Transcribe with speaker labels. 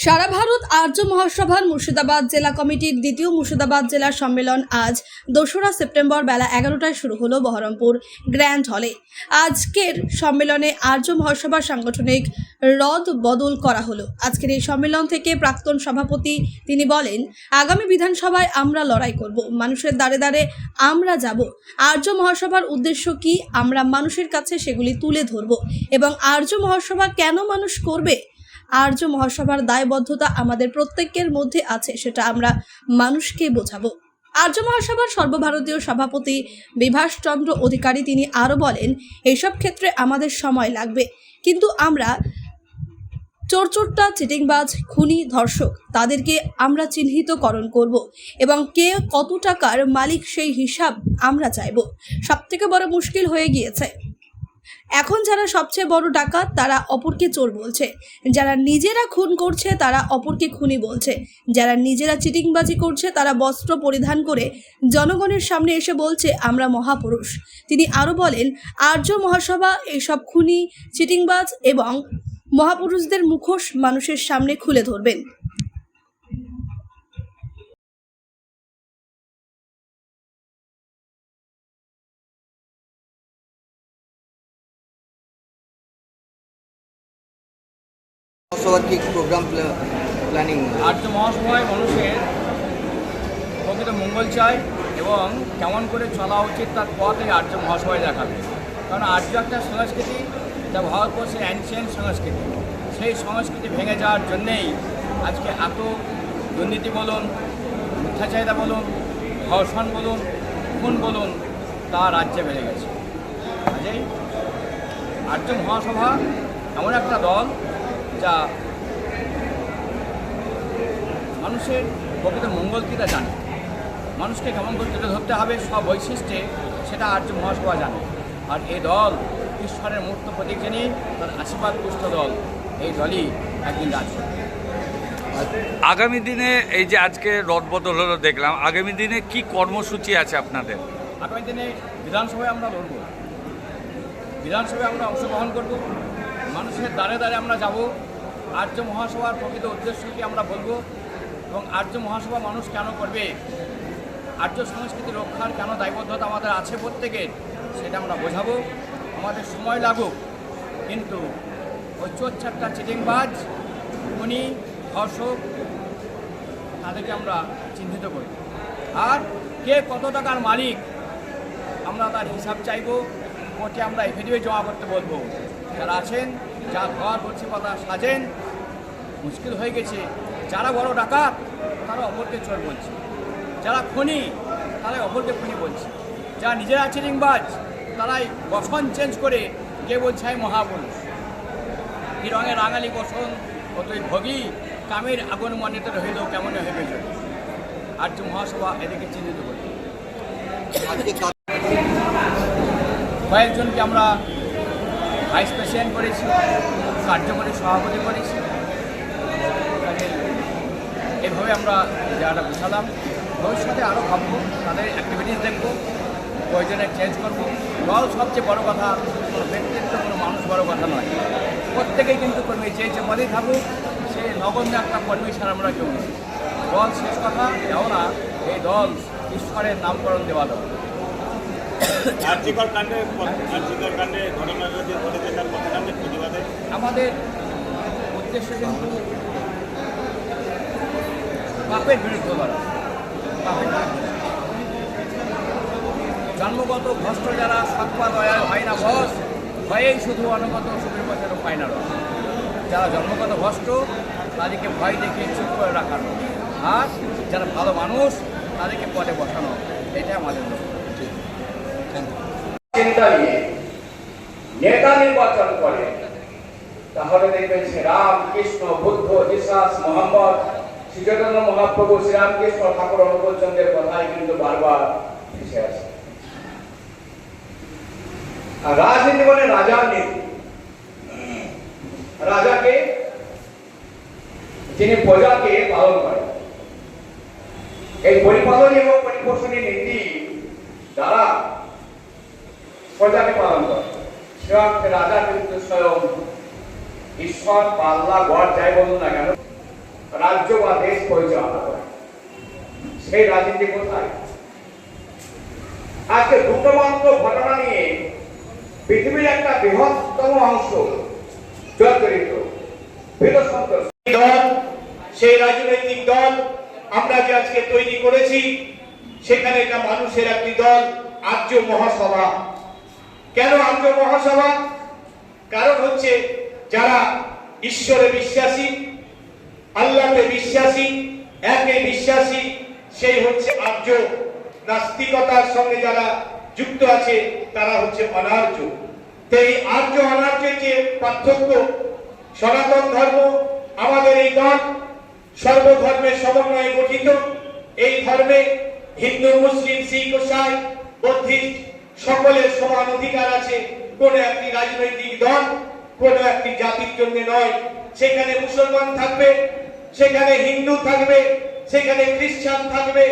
Speaker 1: সারা ভারত আর্য মহাসভার মুর্শিদাবাদ জেলা কমিটির দ্বিতীয় মুর্শিদাবাদ জেলা সম্মেলন আজ দোসরা সেপ্টেম্বর বেলা এগারোটায় শুরু হলো বহরমপুর গ্র্যান্ড হলে। আজকের সম্মেলনে আর্য মহাসভার সাংগঠনিক রদ বদল করা হলো। আজকের এই সম্মেলন থেকে প্রাক্তন সভাপতি তিনি বলেন, আগামী বিধানসভায় আমরা লড়াই করব। মানুষের দ্বারে দ্বারে আমরা যাব। আর্য মহাসভার উদ্দেশ্য কি? আমরা মানুষের কাছে সেগুলি তুলে ধরব। এবং আর্য মহাসভা কেন মানুষ করবে? আর্য মহাসভার দায়বদ্ধতা আমাদের প্রত্যেকের মধ্যে আছে, সেটা আমরা মানুষকে বোঝাবো। আর্য মহাসভার সর্বভারতীয় সভাপতি বিভাস চন্দ্র অধিকারী তিনি আরও বলেন এইসব ক্ষেত্রে আমাদের সময় লাগবে। কিন্তু আমরা চোরচোরটা, চিটিংবাজ, খুনি, ধর্ষক, তাদেরকে আমরা চিহ্নিতকরণ করব এবং কে কত টাকার মালিক সেই হিসাব আমরা চাইব। সবথেকে বড় মুশকিল হয়ে গিয়েছে। এখন যারা সবচেয়ে বড় ডাকাত, তারা অপরকে চোর বলছে। যারা নিজেরা খুন করছে, তারা অপরকে খুনি বলছে। যারা নিজেরা চিটিংবাজি করছে, তারা বস্ত্র পরিধান করে জনগণের সামনে এসে বলছে, আমরা মহাপুরুষ। তিনি আরও বলেন, আর্য মহাসভা এইসব খুনি, চিটিংবাজ এবং মহাপুরুষদের মুখোশ মানুষের সামনে খুলে ধরবেন।
Speaker 2: সবার কি প্রোগ্রাম প্ল্যানিং
Speaker 3: আর্য মহাসভায় মানুষের প্রকৃত মঙ্গল চায় এবং কেমন করে চলা উচিত তার পথ এই আর্য মহাসভায় দেখাবে। কারণ আর্য একটা সংস্কৃতি, যা ভারতবর্ষের অ্যানশিয়েন্ট সংস্কৃতি। সেই সংস্কৃতি ভেঙে যাওয়ার জন্যেই আজকে এত দুর্নীতি বলুন মিথ্যা চাহিদা বলুন, ধর্ষণ বলুন, খুন বলুন, তা রাজ্যে বেড়ে গেছে। কাজেই আর্য মহাসভা এমন একটা দল যা মানুষের প্রকৃত মঙ্গল কী তা জানে। মানুষকে কেমন করে তুলে ধরতে হবে সব বৈশিষ্ট্যে সেটা আর্য মহাসভা জানে। আর এই দল ঈশ্বরের মূর্ত প্রতীক জেনে তার আশীর্বাদ পুষ্ট দল। এই দলই একদিন রাজ
Speaker 4: আগামী দিনে এই যে আজকে রদবদল হলো দেখলাম আগামী দিনে কি কর্মসূচি আছে আপনাদের?
Speaker 3: আগামী দিনে বিধানসভায় আমরা লড়ব। বিধানসভায় আমরা অংশগ্রহণ করব। মানুষের দ্বারে দ্বারে আমরা যাব। আর্য মহাসভার প্রকৃত উদ্দেশ্য কি আমরা বলব? এবং আর্য মহাসভা মানুষ কেন করবে? আর্য সংস্কৃতি রক্ষার কেন দায়বদ্ধতা আমাদের আছে প্রত্যেকের, সেটা আমরা বোঝাবো। আমাদের সময় লাগুক, কিন্তু ওই চোর চারটা চিটিংবাজ, উনি ধর্ষক, তাদেরকে আমরা চিহ্নিত করি। আর কে কত টাকার মালিক, আমরা তার হিসাব চাইব, কোর্টে আমরা এফিডেভিট জমা করতে বলব। যারা আছেন যা ঘর বলছি কথা সাজেন মুশকিল হয়ে গেছে। যারা বড় ডাকাত তারা অপরকে চোর বলছে। যারা খনি তারা অপরকে খনি বলছে। যারা নিজেরা চিরিংবাজ তারাই বসন চেঞ্জ করে কে বলছে আমি মহাপুরুষ কি রঙে রাঙালি বসন কতই ভোগী কামের আগুন মনিত রহিল কেমন হইবে আর্য মহাসভা এদেরকে চিহ্নিত করি। কয়েকজনকে আমরা ভাইস প্রেসিডেন্ট করেছি, কার্যকরী সভাপতি করেছি। এভাবে আমরা জায়গাটা গুছালাম ভবিষ্যতে আরও ভাববো, তাদের অ্যাক্টিভিটিস দেখব, প্রয়োজনে চেঞ্জ করব। দল সবচেয়ে বড় কথা কোনো ব্যক্তিত্ব কোনো মানুষ বড় কথা নয়। প্রত্যেকেই কিন্তু কর্মী, যে যে পদেই থাকুক, সে নগণ্য একটা কর্মী ছাড়া আমরা কেউ দল শেষ কথা কেননা এই দল ঈশ্বরের নামকরণ দেওয়া দল।
Speaker 5: আর্জিকর কাণ্ডে আর্জিকর কাণ্ডে ঘটনাটা যে ঘটেছে তার
Speaker 3: আমাদের উদ্দেশ্য কিন্তু পাপের বিরুদ্ধে জন্মগত ভ্রষ্ট যারা সৎপা দয়ায় হয় না ভস ভয়েই শুধু অনুগত সুখের বছরও পায় না রস। যারা জন্মগত ভ্রষ্ট, তাদেরকে ভয় দেখে চুপ করে রাখানো আর যারা ভালো মানুষ, তাদেরকে পদে বসানো। এটা আমাদের লক্ষ্য।
Speaker 6: চিন্তা নিয়ে নেতা নির্বাচন করে, তাহলে দেখবেন সে রাম, কৃষ্ণ, বুদ্ধ বিশ্বাস মোহাম্মদ, শ্রীচৈতন্য মহাপ্রভু, শ্রীরামকৃষ্ণ ঠাকুর অনুকূলচন্দ্রের কথাই কিন্তু বারবার ভেসে আসে। আর রাজনীতি মানে রাজার নীতি রাজাকে, যিনি প্রজাকে পালন করেন, এই পরিপালন এবং পরিপোষণী নীতি দ্বারা প্রজাকে পালন করে। সেরকম রাজা কিন্তু স্বয়ং ঈশ্বর, পাল্লা গড় যাই বলুন না কেন,
Speaker 3: রাজ্য বা দেশ পরিচালনা করে। সেই রাজনীতি কোথায়? আজকে দুটো মাত্র ঘটনা নিয়ে পৃথিবীর একটা বৃহত্তম অংশ জর্জরিত।
Speaker 7: দল, সেই রাজনৈতিক দল আমরা যে আজকে তৈরি করেছি, সেখানে এটা মানুষের একটি দল, আর্য মহাসভা। কেন আর্য মহাসভা? কারণ হচ্ছে যারা ঈশ্বরে বিশ্বাসী, আল্লাহকে বিশ্বাসী, একে বিশ্বাসী, সেই হচ্ছে আর্য। নাস্তিকতার সঙ্গে যারা যুক্ত আছে, তারা হচ্ছে অনার্য। তো এই আর্য অনার্যের যে পার্থক্য, সনাতন ধর্ম আমাদের এই দল সর্বধর্মের সমন্বয়ে গঠিত। এই ধর্মে হিন্দু, মুসলিম, শিখ ইসাই বৌদ্ধিস্ট সকলের সমান অধিকার আছে। কোন একটি রাজনৈতিক দল, কোন একটি জাতির জন্য নয়। সেখানে মুসলমান থাকবে, সেখানে হিন্দু থাকবে, সেখানে খ্রিস্টান থাকবে